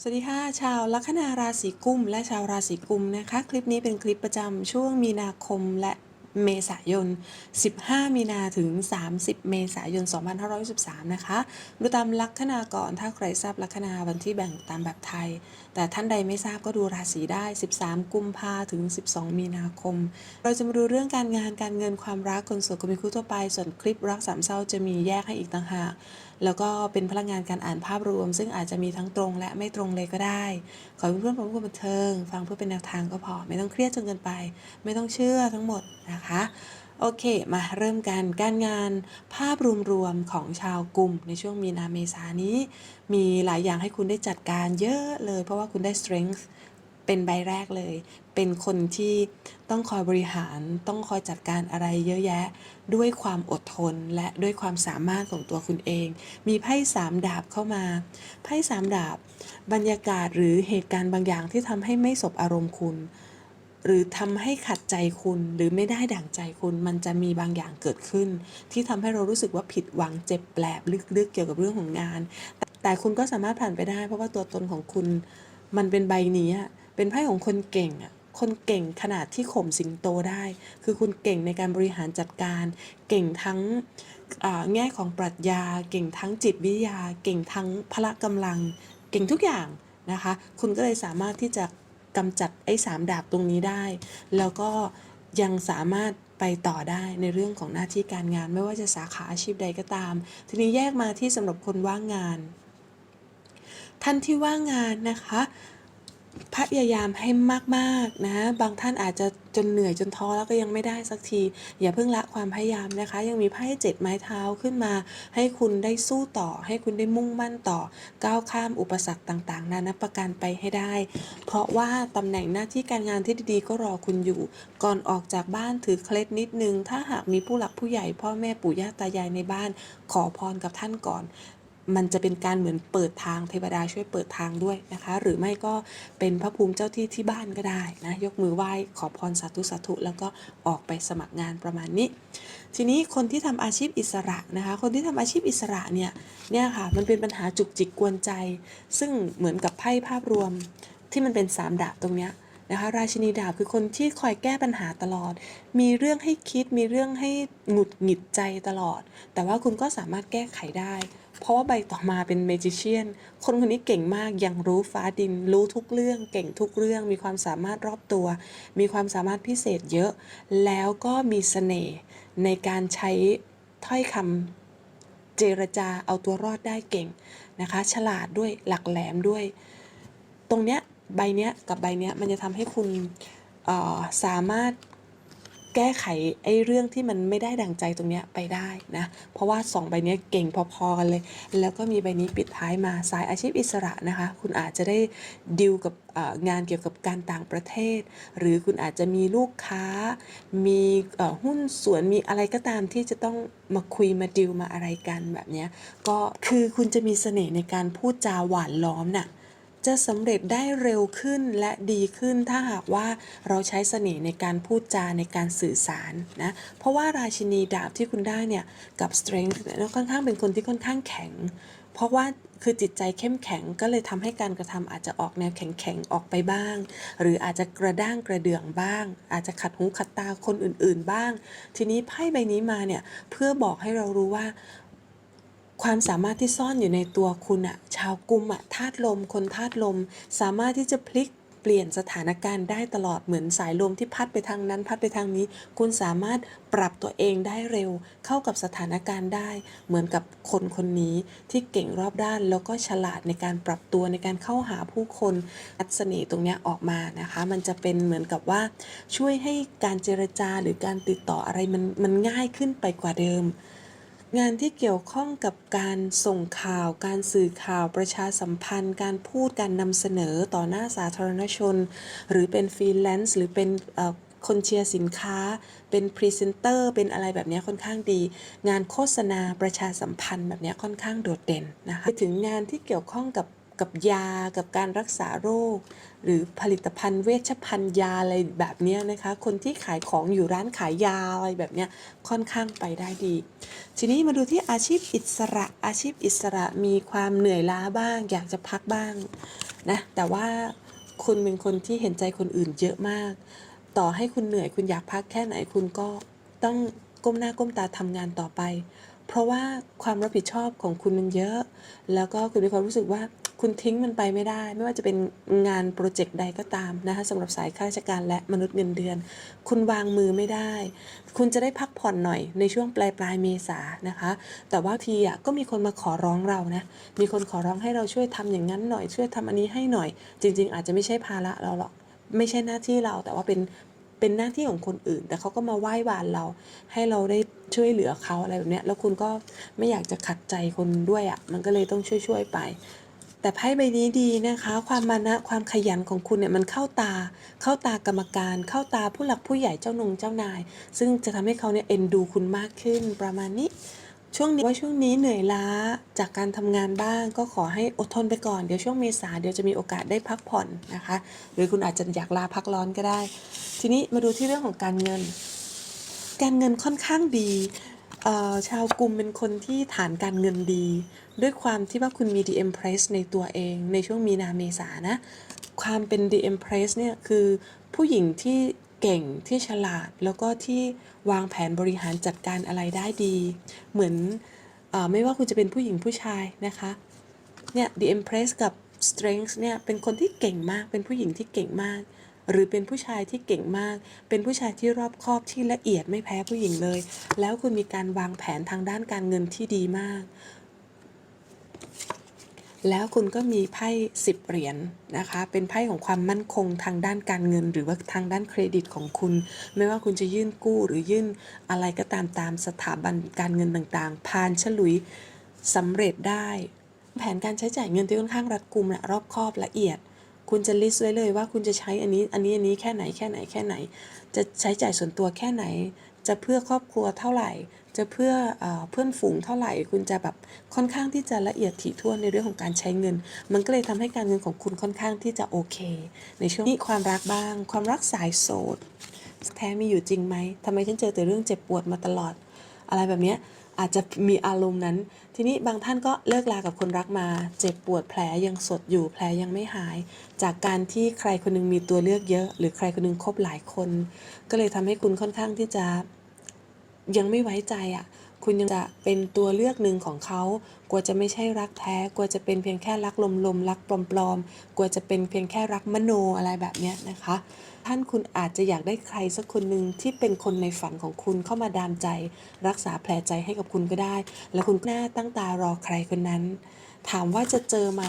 สวัสดีค่ะชาวลัคนาราศีกุมและชาวราศีกุมนะคะ คลิปนี้เป็นคลิปประจำช่วงมีนาคมและเมษายน 15 มีนาถึง 30 เมษายน 2563นะคะ ดูตามลัคนาก่อน ถ้าใครทราบลัคนาวันที่แบ่งตามแบบไทย แต่ท่านใดไม่ทราบก็ดูราศีได้ 13 กุมภาถึง 12 มีนาคม เราจะมาดูเรื่องการงาน การเงิน ความรัก คนโสดคนมีคู่ทั่วไป ส่วนคลิปรักสามเศร้าจะมีแยกให้อีกต่างหากแล้วก็เป็นพลังงานการอ่านภาพรวม ซึ่งอาจจะมีทั้งตรงและไม่ตรงเลยก็ได้ ขอเพื่อนๆผมคนบันเทิง ฟังเพื่อเป็นแนวทางก็พอ ไม่ต้องเครียดจนเกินไป ไม่ต้องเชื่อทั้งหมดนะคะโอเค มาเริ่มกันการงานภาพรวมๆของชาวกลุ่มในช่วงมีนาเมษานี้ มีหลายอย่างให้คุณได้จัดการเยอะเลย เพราะว่าคุณได้ strength เป็นใบแรกเลย เป็นคนที่ต้องคอยบริหาร ต้องคอยจัดการอะไรเยอะแยะ ด้วยความอดทนและด้วยความสามารถของตัวคุณเอง มีไพ่สามดาบเข้ามา ไพ่สามดาบ บรรยากาศหรือเหตุการณ์บางอย่างที่ทำให้ไม่สบอารมณ์คุณ หรือทำให้ขัดใจคุณหรือไม่ได้ดั่งใจคุณ มันจะมีบางอย่างเกิดขึ้น ที่ทำให้เรารู้สึกว่าผิดหวังเจ็บแปลบลึกๆ เกี่ยวกับเรื่องของงาน แต่แต่คุณก็สามารถผ่านไปได้ เพราะว่าตัวตนของคุณมันเป็นใบนี้อะ เป็นไพ่ของคนเก่งอะคนเก่งขนาดที่ข่มสิงโตได้ คือคุณเก่งในการบริหารจัดการ เก่งทั้งแง่ของปรัชญา เก่งทั้งจิตวิทยา เก่งทั้งพละกำลัง เก่งทุกอย่างนะคะ คุณก็เลยสามารถที่จะกำจัดไอ้สามดาบตรงนี้ได้ แล้วก็ยังสามารถไปต่อได้ในเรื่องของหน้าที่การงานไม่ว่าจะสาขาอาชีพใดก็ตาม ทีนี้แยกมาที่สำหรับคนว่างงาน ท่านที่ว่างงานนะคะ พยายามให้มากๆนะ บางท่านอาจจะจนเหนื่อยจนท้อแล้วก็ยังไม่ได้สักที อย่าเพิ่งละความพยายามนะคะ ยังมีไพ่เจ็ดไม้เท้าขึ้นมา ให้คุณได้สู้ต่อ ให้คุณได้มุ่งมั่นต่อ ก้าวข้ามอุปสรรคต่างๆ นานาประการไปให้ได้ เพราะว่าตำแหน่งหน้าที่การงานที่ดีๆ ก็รอคุณอยู่ ก่อนออกจากบ้านถือเคล็ดนิดนึง ถ้าหากมีผู้หลักผู้ใหญ่ พ่อแม่ปู่ย่าตายายในบ้าน ขอพรกับท่านก่อน มันจะเป็นการเหมือนเปิดทางเทวดาช่วยเปิดทางด้วยนะคะ หรือไม่ก็เป็นพระภูมิเจ้าที่ที่บ้านก็ได้นะยกมือไหว้ขอพรสาธุสาธุแล้วก็ออกไปสมัครงานประมาณนี้ ทีนี้คนที่ทำอาชีพอิสระนะคะ คนที่ทำอาชีพอิสระเนี่ยเนี่ยค่ะมันเป็นปัญหาจุกจิกกวนใจ ซึ่งเหมือนกับไพ่ภาพรวมที่มันเป็นสามดาบตรงเนี้ย นะคะราชินีดาบคือคนที่คอยแก้ปัญหาตลอด มีเรื่องให้คิดมีเรื่องให้หงุดหงิดใจตลอด แต่ว่าคุณก็สามารถแก้ไขได้ เพราะว่าใบต่อมาเป็นเมจิเชียนคนคนนี้เก่งมากยังรู้ฟ้าดิน รู้ทุกเรื่อง เก่งทุกเรื่อง มีความสามารถรอบตัว มีความสามารถพิเศษเยอะ แล้วก็มีเสน่ห์ในการใช้ถ้อยคำเจรจาเอาตัวรอดได้เก่งนะคะ ฉลาดด้วยหลักแหลมด้วย ตรงเนี้ย ใบเนี้ยกับใบเนี้ยมันจะทำให้คุณสามารถแก้ไขไอ้เรื่องที่มันไม่ได้ดั่งใจตรงเนี้ยไปได้นะ เพราะว่าสองใบเนี้ยเก่งพอๆกันเลย แล้วก็มีใบนี้ปิดท้ายมาสายอาชีพอิสระนะคะ คุณอาจจะได้ดิวกับงานเกี่ยวกับการต่างประเทศ หรือคุณอาจจะมีลูกค้า มีหุ้นส่วนมีอะไรก็ตามที่จะต้องมาคุยมาดิวมาอะไรกันแบบเนี้ยก็คือคุณจะมีเสน่ห์ในการพูดจาหวานล้อมน่ะ จะสำเร็จได้เร็วขึ้นและดีขึ้นถ้าหากว่าเราใช้เสน่ห์ในการพูดจาในการสื่อสารนะเพราะว่าราชินีดาบที่คุณได้เนี่ยกับ strength เนี่ยค่อนข้างเป็นคนที่ค่อนข้างแข็ง เพราะว่าคือจิตใจเข้มแข็งก็เลยทำให้การกระทำอาจจะออกแนวแข็งๆ ออกไปบ้าง หรืออาจจะกระด้างกระเดื่องบ้าง อาจจะขัดหูขัดตาคนอื่นๆบ้าง ทีนี้ไพ่ใบนี้มาเนี่ยเพื่อบอกให้เรารู้ว่า ความสามารถที่ซ่อนอยู่ในตัวคุณอะชาวกุมอะธาตุลม คนธาตุลม สามารถที่จะพลิกเปลี่ยนสถานการณ์ได้ตลอดเหมือนสายลมที่พัดไปทางนั้น พัดไปทางนี้ คุณสามารถปรับตัวเองได้เร็ว เข้ากับสถานการณ์ได้ เหมือนกับคนคนนี้ที่เก่งรอบด้านแล้วก็ฉลาดในการปรับตัวในการเข้าหาผู้คนอัศนีตรงเนี้ยออกมานะคะ มันจะเป็นเหมือนกับว่า ช่วยให้การเจรจาหรือการติดต่ออะไรมันมันง่ายขึ้นไปกว่าเดิม งานที่เกี่ยวข้องกับการส่งข่าว การสื่อข่าวประชาสัมพันธ์ การพูดการนำเสนอต่อหน้าสาธารณชน หรือเป็นฟรีแลนซ์หรือเป็นคนเชียร์สินค้า เป็นพรีเซนเตอร์ เป็นอะไรแบบนี้ค่อนข้างดี งานโฆษณาประชาสัมพันธ์แบบนี้ค่อนข้างโดดเด่นนะคะไปถึงงานที่เกี่ยวข้องกับ กับยากับการรักษาโรค หรือผลิตภัณฑ์เวชภัณฑ์ยาอะไรแบบนี้นะคะ คนที่ขายของอยู่ร้านขายยาอะไรแบบเนี้ยค่อนข้างไปได้ดี ทีนี้มาดูที่อาชีพอิสระอาชีพอิสระมีความเหนื่อยล้าบ้าง อยากจะพักบ้างนะแต่ว่าคุณเป็นคนที่เห็นใจคนอื่นเยอะมาก ต่อให้คุณเหนื่อยคุณอยากพักแค่ไหนคุณก็ต้องก้มหน้าก้มตาทำงานต่อไป เพราะว่าความรับผิดชอบของคุณมันเยอะ แล้วก็คุณมีความรู้สึกว่า คุณทิ้งมันไปไม่ได้ ไม่ว่าจะเป็นงานโปรเจกต์ใดก็ตามนะคะสำหรับสายข้าราชการและมนุษย์เงินเดือน คุณวางมือไม่ได้ คุณจะได้พักผ่อนหน่อยในช่วงปลายปลายเมษานะคะ แต่ว่าทีอะก็มีคนมาขอร้องเรานะมีคนขอร้องให้เราช่วยทำอย่างนั้นหน่อยช่วยทำอันนี้ให้หน่อย จริง ๆ อาจจะไม่ใช่ภาระเราหรอกไม่ใช่หน้าที่เราแต่ว่าเป็นเป็นหน้าที่ของคนอื่น แต่เขาก็มาไหว้วานเรา ให้เราได้ช่วยเหลือเขาอะไรแบบนี้แล้วคุณก็ไม่อยากจะขัดใจคนด้วยอะ่ะมันก็เลยต้องช่วยๆไป แต่ไพ่ใบนี้ดีนะคะ ความมานะความขยันของคุณเนี่ยมันเข้าตา เข้าตากรรมการ เข้าตาผู้หลักผู้ใหญ่เจ้านงเจ้านาย ซึ่งจะทำให้เขาเนี่ยเอ็นดูคุณมากขึ้นประมาณนี้ ช่วงนี้ว่าช่วงนี้เหนื่อยล้าจากการทำงานบ้าง ก็ขอให้อดทนไปก่อนเดี๋ยวช่วงเมษาเดี๋ยวจะมีโอกาสได้พักผ่อนนะคะ หรือคุณอาจจะอยากลาพักร้อนก็ได้ ทีนี้มาดูที่เรื่องของการเงิน การเงินค่อนข้างดี เอ่อชาวกลุ่มเป็นคนที่ฐานการเงินดี ด้วยความที่ว่าคุณมี The Empress ในตัวเองในช่วงมีนาเมษานะ ความเป็น The Empress เนี่ยคือผู้หญิงที่เก่งที่ฉลาดแล้วก็ที่วางแผนบริหารจัดการอะไรได้ดี เหมือนออไม่ว่าคุณจะเป็นผู้หญิงผู้ชายนะคะเนี่ย The Empress กับ Strength เนี่ยเป็นคนที่เก่งมากเป็นผู้หญิงที่เก่งมาก หรือเป็นผู้ชายที่เก่งมาก เป็นผู้ชายที่รอบคอบที่ละเอียดไม่แพ้ผู้หญิงเลย แล้วคุณมีการวางแผนทางด้านการเงินที่ดีมาก แล้วคุณก็มีไพ่สิบเหรียญนะคะ เป็นไพ่ของความมั่นคงทางด้านการเงิน หรือว่าทางด้านเครดิตของคุณ ไม่ว่าคุณจะยื่นกู้หรือยื่นอะไรก็ตามตามสถาบันการเงินต่างๆ ผ่านฉลุยสำเร็จได้ แผนการใช้จ่ายเงินที่ค่อนข้างรัดกุมและรอบคอบละเอียด คุณจะลิสต์ไว้เลยว่าคุณจะใช้อันนี้อันนี้อันนี้แค่ไหนแค่ไหนแค่ไหน จะใช้จ่ายส่วนตัวแค่ไหน จะเพื่อครอบครัวเท่าไหร่ จะเพื่อเอเพื่อนฝูงเท่าไหร่ คุณจะแบบค่อนข้างที่จะละเอียดถี่ถ้วนในเรื่องของการใช้เงิน มันก็เลยทำให้การเงินของคุณค่อนข้างที่จะโอเค ในช่วงนี้ความรักบ้าง ความรักสายโสดแท้มีอยู่จริงไหมทำไมฉันเจอแต่เรื่องเจ็บปวดมาตลอด อะไรแบบเนี้ย อาจจะมีอารมณ์นั้น ทีนี้บางท่านก็เลิกลากับคนรักมา เจ็บปวดแผลยังสดอยู่แผลยังไม่หาย จากการที่ใครคนหนึงมีตัวเลือกเยอะ หรือใครคนหนึงคบหลายคน ก็เลยทำให้คุณค่อนข้างที่จะยังไม่ไว้ใจอะ คุณยังจะเป็นตัวเลือกหนึ่งของเขากลัวจะไม่ใช่รักแท้ กลัวจะเป็นเพียงแค่รักลมๆ รักปลอมๆ กลัวจะเป็นเพียงแค่รักมโนอะไรแบบเนี้ยนะคะ ท่านคุณอาจจะอยากได้ใครสักคนหนึ่งที่เป็นคนในฝันของคุณเข้ามาดามใจ รักษาแผลใจให้กับคุณก็ได้ แล้วคุณหน้าตั้งตารอใครคนนั้น ถามว่าจะเจอไหม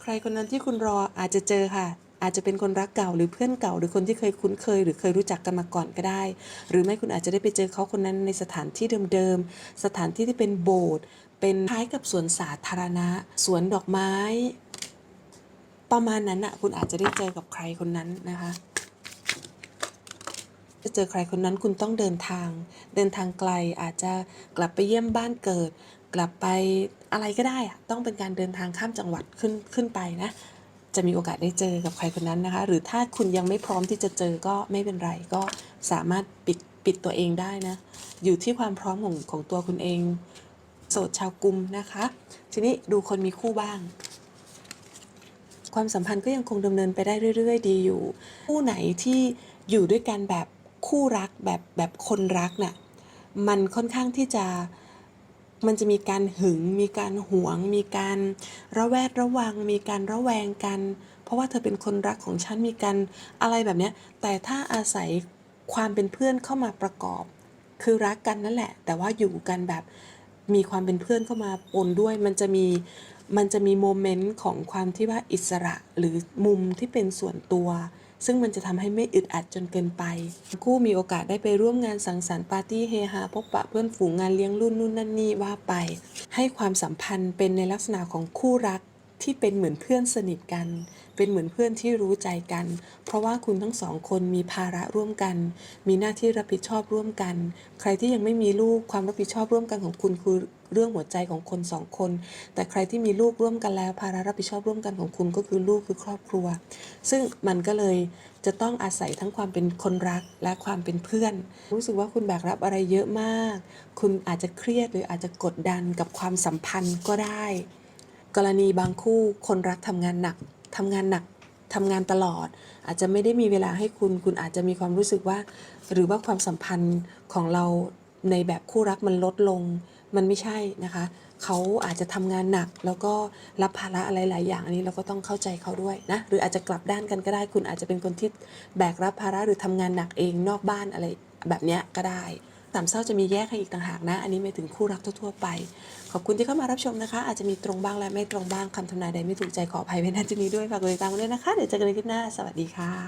ใครคนนั้นที่คุณรออาจจะเจอค่ะ อาจจะเป็นคนรักเก่าหรือเพื่อนเก่า หรือคนที่เคยคุ้นเคย หรือเคยรู้จักกันมาก่อนก็ได้ หรือไม่คุณอาจจะได้ไปเจอเขาคนนั้นในสถานที่เดิมๆ สถานที่ที่เป็นโบสถ์เป็นคล้ายกับสวนสาธารณะ สวนดอกไม้ ประมาณนั้นอะคุณอาจจะได้เจอกับใครคนนั้นนะคะจะเจอใครคนนั้นคุณต้องเดินทาง เดินทางไกลอาจจะกลับไปเยี่ยมบ้านเกิด กลับไปอะไรก็ได้อะต้องเป็นการเดินทางข้ามจังหวัดขึ้นขึ้นไปนะ จะมีโอกาสได้เจอกับใครคนนั้นนะคะ หรือถ้าคุณยังไม่พร้อมที่จะเจอก็ไม่เป็นไร ก็สามารถปิดปิดตัวเองได้นะ อยู่ที่ความพร้อมของของตัวคุณเอง โสดชาวกลุ่มนะคะ ทีนี้ดูคนมีคู่บ้าง ความสัมพันธ์ก็ยังคงดำเนินไปได้เรื่อย ๆ ดีอยู่ คู่ไหนที่อยู่ด้วยกันแบบคู่รักแบบแบบคนรักน่ะมันค่อนข้างที่จะ มันจะมีการหึง มีการหวง มีการระแวดระวัง มีการระแวงกัน เพราะว่าเธอเป็นคนรักของฉันมีการอะไรแบบเนี้ยแต่ถ้าอาศัยความเป็นเพื่อนเข้ามาประกอบ คือรักกันนั่นแหละ แต่ว่าอยู่กันแบบมีความเป็นเพื่อนเข้ามาปนด้วย มันจะมีมันจะมีโมเมนต์ของความที่ว่าอิสระหรือมุมที่เป็นส่วนตัว ซึ่งมันจะทำให้ไม่อึดอัดจนเกินไป คู่มีโอกาสได้ไปร่วมงานสังสรรค์ปาร์ตี้เฮฮาพบปะเพื่อนฝูงงานเลี้ยงรุ่นนู่นนั่นนี่ว่าไป ให้ความสัมพันธ์เป็นในลักษณะของคู่รักที่เป็นเหมือนเพื่อนสนิทกัน เป็นเหมือนเพื่อนที่รู้ใจกัน เพราะว่าคุณทั้งสองคนมีภาระร่วมกัน มีหน้าที่รับผิดชอบร่วมกัน ใครที่ยังไม่มีลูกความรับผิดชอบร่วมกันของคุณคือ เรื่องหัวใจของคนสองคน แต่ใครที่มีลูกร่วมกันแล้ว ภาระรับผิดชอบร่วมกันของคุณก็คือลูกคือครอบครัว ซึ่งมันก็เลยจะต้องอาศัยทั้งความเป็นคนรักและความเป็นเพื่อน รู้สึกว่าคุณแบกรับอะไรเยอะมาก คุณอาจจะเครียดหรืออาจจะกดดันกับความสัมพันธ์ก็ได้ กรณีบางคู่คนรักทำงานหนักทำงานหนักทำงานตลอด อาจจะไม่ได้มีเวลาให้คุณ คุณอาจจะมีความรู้สึกว่า หรือว่าความสัมพันธ์ของเราในแบบคู่รักมันลดลง มันไม่ใช่นะคะ เขาอาจจะทำงานหนัก แล้วก็รับภาระอะไรหลายอย่างอันนี้เราก็ต้องเข้าใจเขาด้วยนะ หรืออาจจะกลับด้านกันก็ได้ คุณอาจจะเป็นคนที่แบกรับภาระหรือทำงานหนักเองนอกบ้านอะไรแบบเนี้ยก็ได้สามเศร้าจะมีแยกให้อีกต่างหากนะ อันนี้หมายถึงคู่รักทั่วๆไป ขอบคุณที่เข้ามารับชมนะคะ อาจจะมีตรงบ้างและไม่ตรงบ้างคำทำนายใดไม่ถูกใจขออภัยไว้ณที่นี้ด้วยฝากกดติดตามกันด้วยนะคะ เดี๋ยวเจอกันในคลิปหน้า สวัสดีค่ะ